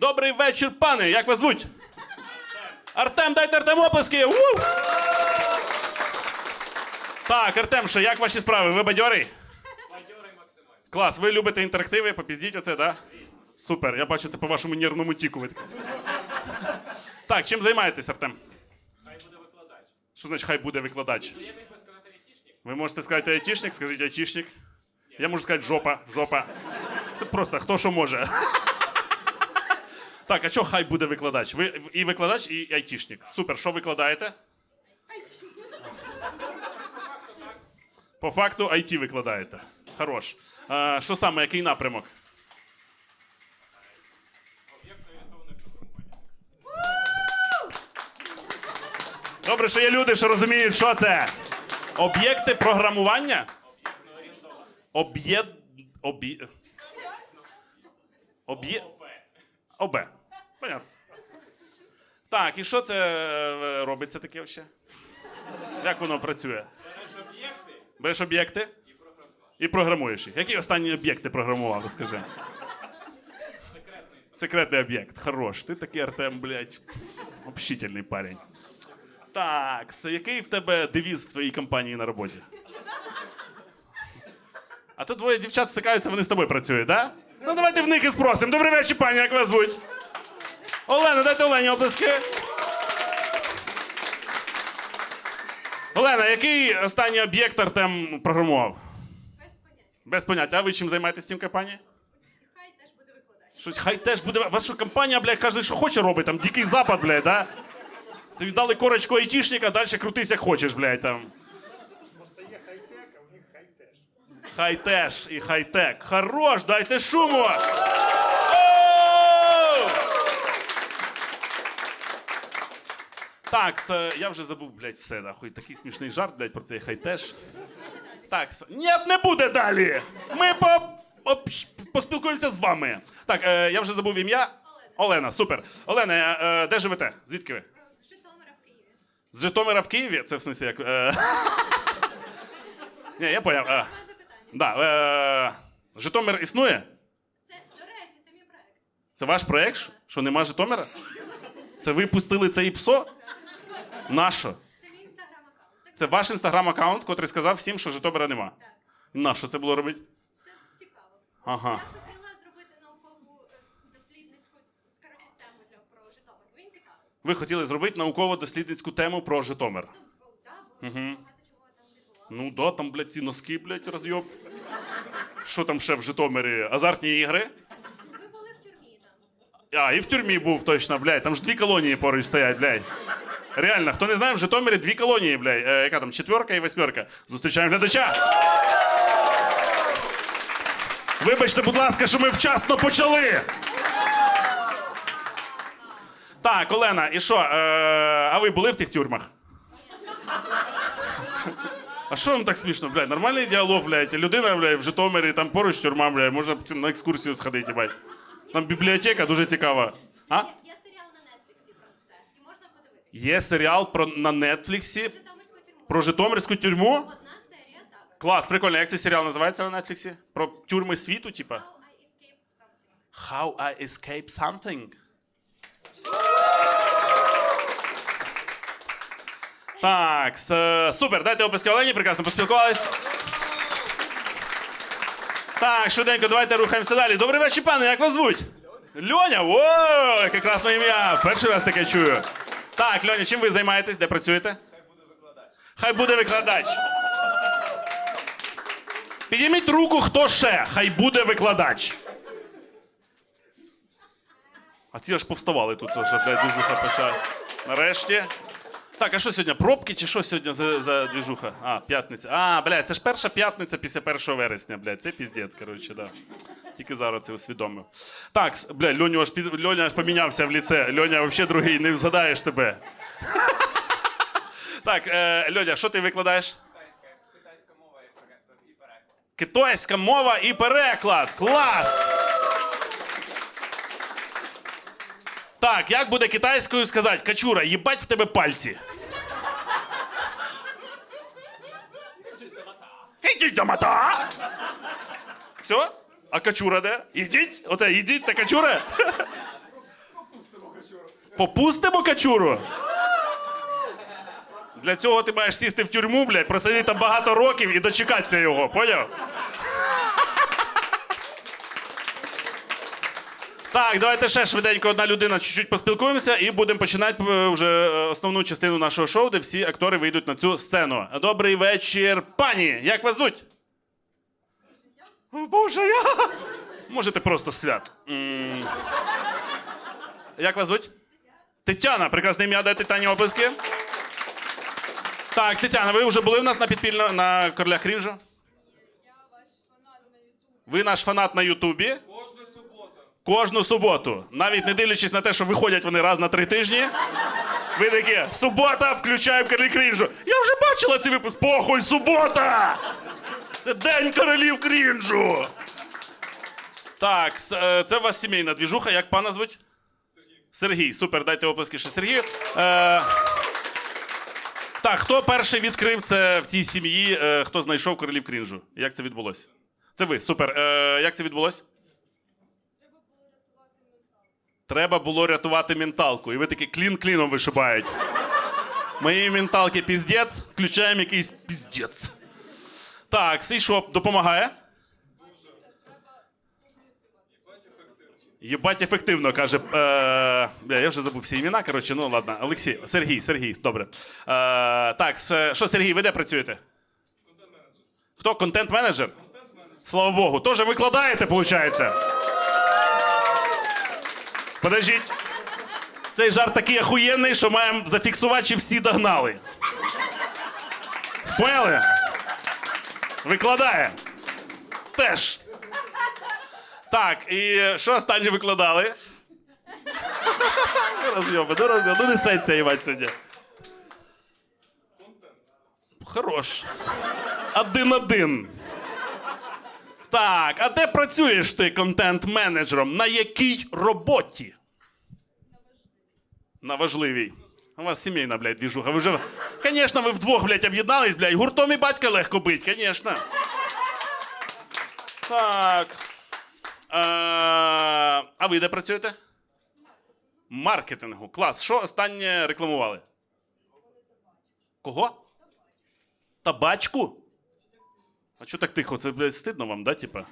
Добрий вечір, пане. Як вас звуть? Артем, дайте Артем оплески. У! Так, Артем, що, як ваші справи? Ви бадьорий? Бадьорий максимально. Клас, ви любите інтерактиви, попіздіть оце, так? Да? Супер, я бачу це по вашому нервному тіку. Так, чим займаєтесь, Артем? Хай буде викладач. Що значить хай буде викладач? Ну я міг би сказати айтішник. Ви можете сказати айтішник, скажіть айтішник. Я можу сказати жопа, жопа. Це просто хто що може. Так, а що хай буде викладач? Ви і викладач, і айтішник. Супер, що викладаєте? По факту IT викладаєте. Хорош. А, що саме, який напрямок? Добре, що є люди, що розуміють, що це. Об'єкти програмування? Об'єд. Об'є. Об'є. ОБ. Понятно. Так, і що це е, робиться таке ще? Як воно працює? Береш об'єкти Береш об'єкти і програмуєш. і програмуєш їх. Які останні об'єкти програмував, розкажи? Секретний. Секретний об'єкт. Хорош. Ти такий Артем, блядь, общительний парень. Так, який в тебе девіз в твоїй компанії на роботі? А то двоє дівчат стикаються, вони з тобою працюють, так? Да? Ну давайте в них і спросимо. Добрий вечір, пані, як вас звуть? Олена, дайте Олені оплески. Олена, який останній об'єкт Артем програмував? Без поняття. Без поняття. А ви чим займаєтесь в цій компанії? Хай теж буде викладач. Щось хай теж буде. Ваша компанія, блядь, каже, що хоче робить, там дикий запад, блядь, да? Ти віддали корочку айтішника, далі крутись як хочеш, блядь, там. Просто є хай-тек, а у них хай-теж. Хай теж і хай-тек. Хорош, дайте шуму! Так, я вже забув, блядь, все, нахуй. Такий смішний жарт, блядь, про цей хай-теж. Так, ні, не буде далі! Ми по... общ- поспілкуємося з вами. Так, е, я вже забув ім'я. Олена, супер. Олена, е, де живете? Звідки ви? Е, З Житомира в Києві. З Житомира в Києві? Це в смысле як. Е... Ні, я поняв. Е... Да, е... Житомир існує? Це, до речі, це мій проект. Це ваш проект, що- нема Житомира? Це ви пустили це ІПСО? Нащо? Це мій інстаграм-аккаунт. Це ваш інстаграм-аккаунт, котрий сказав всім, що Житомира нема. Так. Нащо це було робити? Це цікаво. Ага. Я хотіла зробити наукову е, дослідницьку коротше, тему для про Житомир. Він цікавий. Ви хотіли зробити науково-дослідницьку тему про Житомир. Ну, бо, да, бо багато чого там відбувалося. Ну да, там, блядь, ці носки, блядь, розйоб. Що там ще в Житомирі? Азартні ігри? Ви були в тюрмі там. А, і в тюрмі був точно, блядь. Там ж дві колонії поруч стоять, блядь. Реально, хто не знає, в Житомирі дві колонії, блядь. Е, яка там четверка і восьмерка. Зустрічаємо глядача. Вибачте, будь ласка, що ми вчасно почали. Так, Олена, і що? Е, а ви були в тих тюрмах? А що вам так смішно, блядь? Нормальний діалог, блядь. Людина, блядь, в Житомирі, там поруч тюрма, блядь, можна на екскурсію сходити, блядь. Там бібліотека дуже цікава. А? Є серіал про на Нетфліксі про Житомирську тюрму. Клас, прикольно. Як цей серіал називається на Нетфліксі? Про тюрми світу, типа? How I escape something. Так, супер, дайте описки Олені, прекрасно поспілкувались. Так, швиденько, давайте рухаємося далі. Добрий вечір, пане, як вас звуть? Льоня, о, яке красне ім'я. Перший раз таке чую. Так, Льоня, чим ви займаєтесь? Де працюєте? Хай буде викладач. Хай буде викладач. Підніміть руку, хто ще. Хай буде викладач. А ці аж повставали тут, вже, блядь, двіжуха почала. Нарешті. Так, а що сьогодні? Пробки чи що сьогодні за, за двіжуха? А, п'ятниця. А, блядь, це ж перша п'ятниця після 1 вересня, блядь. Це піздець, коротше, да. Тільки зараз це усвідомив. Так, блядь, Льоню аж під... Льоня аж помінявся в ліце. Льоня взагалі другий, не згадаєш тебе. Так, е, Льоня, що ти викладаєш? Китайська, мова і пере- і переклад. Китайська мова і переклад. Клас! Так, як буде китайською сказати? Качура, їбать в тебе пальці. Все? А качура де? Ідіть? Оте, ідіть, це качура? Попустимо качуру? Для цього ти маєш сісти в тюрму, блядь, просидіти там багато років і дочекатися його, поняв? Так, давайте ще швиденько одна людина чуть-чуть поспілкуємося і будемо починати е, вже е, основну частину нашого шоу, де всі актори вийдуть на цю сцену. Добрий вечір, пані! Як вас звуть? О, Боже, я. Можете просто свят. М. Як вас звуть? Тетяна, прекрасне ім'я, дайте Тетяні оплески. Так, Тетяна, ви вже були в нас на підпільно на королях крінжу? Я ваш фанат на Ютубі. Ви наш фанат на Ютубі. Кожну суботу. Кожну суботу, навіть не дивлячись на те, що виходять вони раз на три тижні. Ви такі, субота, включаємо королі крінжу. Я вже бачила цей випуск. Похуй, субота! Це день королів крінжу. Так, е, це у вас сімейна двіжуха. Як пана звуть? Сергій. Сергій, супер, дайте оплески ще Сергію. Е, так, хто перший відкрив це в цій сім'ї? Е, хто знайшов королів крінжу? Як це відбулося? Це ви, супер. Е, як це відбулося? Треба було рятувати менталку. І ви такі клін кліном вишибають. Моєї менталки піздець, включаємо якийсь піздець. Так, і що, допомагає? Єбать ефективно, каже. Е, я вже забув всі імена. Коротше, ну ладно. Олексій, Сергій, Сергій, добре. Е, так, що, Сергій, ви де працюєте? Хто? Контент-менеджер? Слава Богу. Тоже викладаєте, виходить? Подождіть. Цей жарт такий охуєнний, що маємо зафіксувати, чи всі догнали. Поняли? Викладає. Теж. Так, і що останнє викладали? Розйоби, ну розйоби. Ну не сенсія їбать сьогодні. Хорош. Один-один. Так, а де працюєш ти контент-менеджером? На якій роботі? На важливій. У вас сімейна, блядь, двіжуха. Ви вже. Звісно, ви вдвох, блядь, об'єднались, блядь. Гуртом і батька легко бить, звісно. Так. Е, а ви де працюєте? Маркетингу. Клас. Що останнє рекламували? Кого? Табачку? А чого так тихо? Це, блядь, стидно вам, да, типа?